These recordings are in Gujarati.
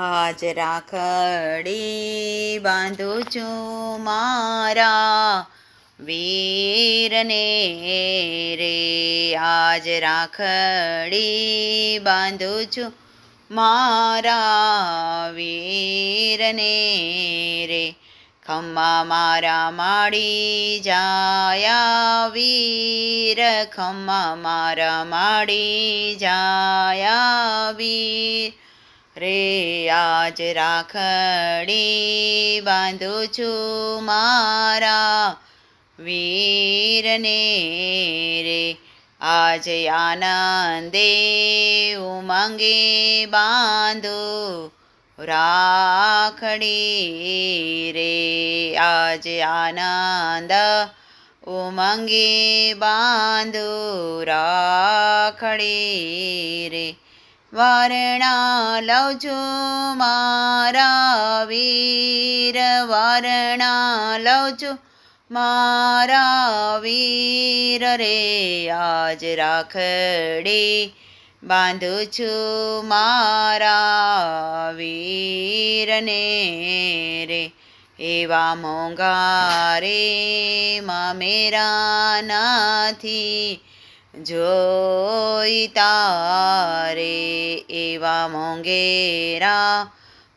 આજ રાખડી બાંધું છું મારા વીરને રે. આજ રાખડી બાંધું છું મારા વીરને રે. ખમ્મા મારા માડી જાયા વીર. ખમ્મા મારા માડી જાયા વીર. રે આજ રાખડી બાંધું છું મારા વીરને રે. આજ આનંદે ઉમંગે બાંધો રાખડી રે. આજ આનંદ ઉમંગે બાંધો રાખડી રે. વારણા છું મારા વીર વારણા છું મારા વીર રે, આજ રાખડી બાંધું છું મારા વીરને રે. એવા મોંઘા રે મેરા નથી જોઈતા રે એવા મોંઘેરા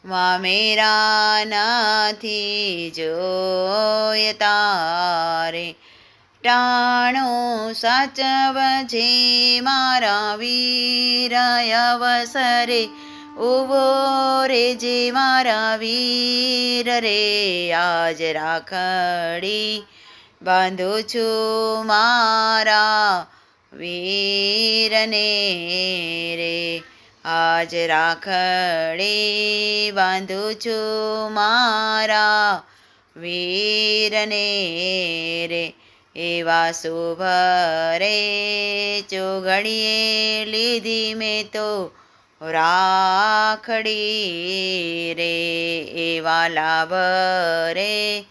માં મેરા નથી જોયતા રે ટાણો સાચવજે મારા વીર અવસરે, ઊભો રે જે મારા વીર રે, આજ રાખડી બાંધું છું મારા વીરને રે આજ રાખડી બાંધું છું મારા વીરને રે એવા શુભ રે ચોઘડીએ લીધી મેં તો રાખડી રે એવા લાભ રે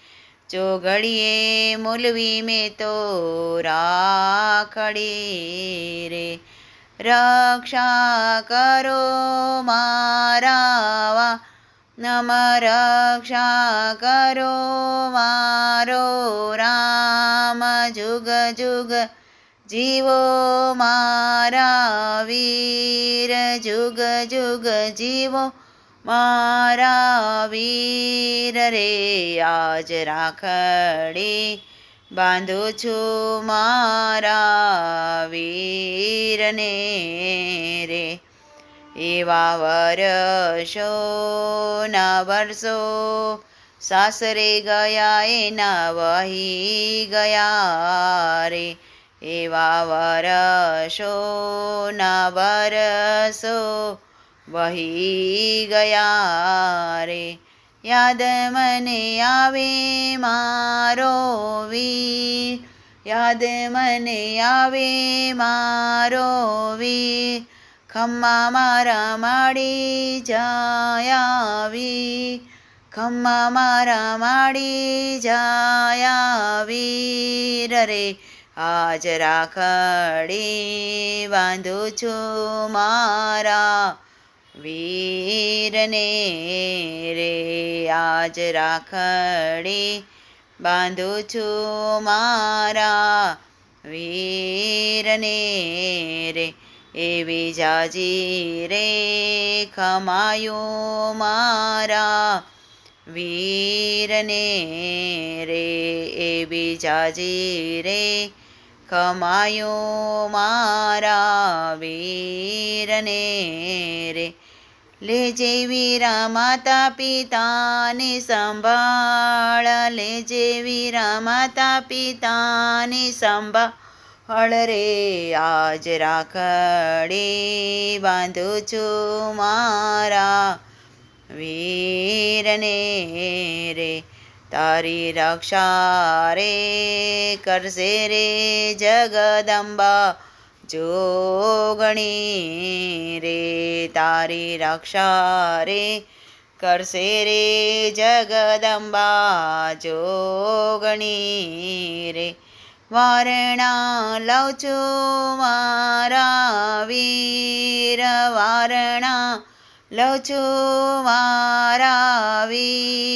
ચોઘડીએ મૂલવી મેં તો રાખડી રે રક્ષા કરો મારા નમ રક્ષા કરો મારો રામ જુગ જુગ જીવો મારા વીર જુગ જુગ જીવો મારા વીર રે આજ રાખડી બાંધું છું મારા વીરને રે. એવા વર્ષો ના વર્ષો સાસરે ગયા, એના વહી ગયા રે. એવા વર્ષો ના વરસો વહી ગયા રે. યાદ મને આવે મારો વીર. યાદ મને આવે મારો વીર. ખમ્મા મારા માડી જાયાવી. ખમ્મા મારા માડી જાયાવીર રે. આજ રાખડી બાંધું છું મારા વીરને રે આજ રાખડી બાંધું છું મારા. વીરને રે એવી જાજી રે ખમાયો મારા. વીરને રે એવી જાજી રે ખમાયું મારા. વીરને રે લેજે વીરા માતા પિતાની સંભાળ લેજે વીરા માતા પિતાની સંભાળ રે, આજ રાખડી બાંધું છું મારા વીરને રે. તારી રક્ષા રે કરશે રે જગદંબા જોગણી રે, તારી રક્ષા રે, કરશે રે જગદંબા. જોગણી રે, વારણા લઉં છું મારા વીર, વારણા લઉં છું મારા વીર.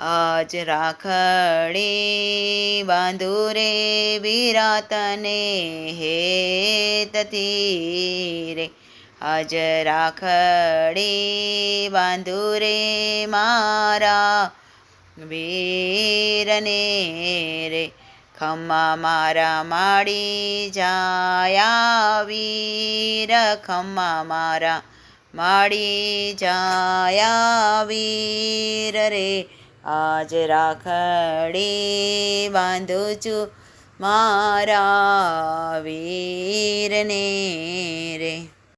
આજ રાખડે બાંધુ રે વિરાતને હે હેતથી રે. આજ રાખડે બાંધુ રે મારા વીરને રે. ખમ્મા મારા માડી જાયા વીર ખમ્મા મારા માડી જાયા વીર રે. આજ રાખડી બાંધું છું મારા વીરને રે.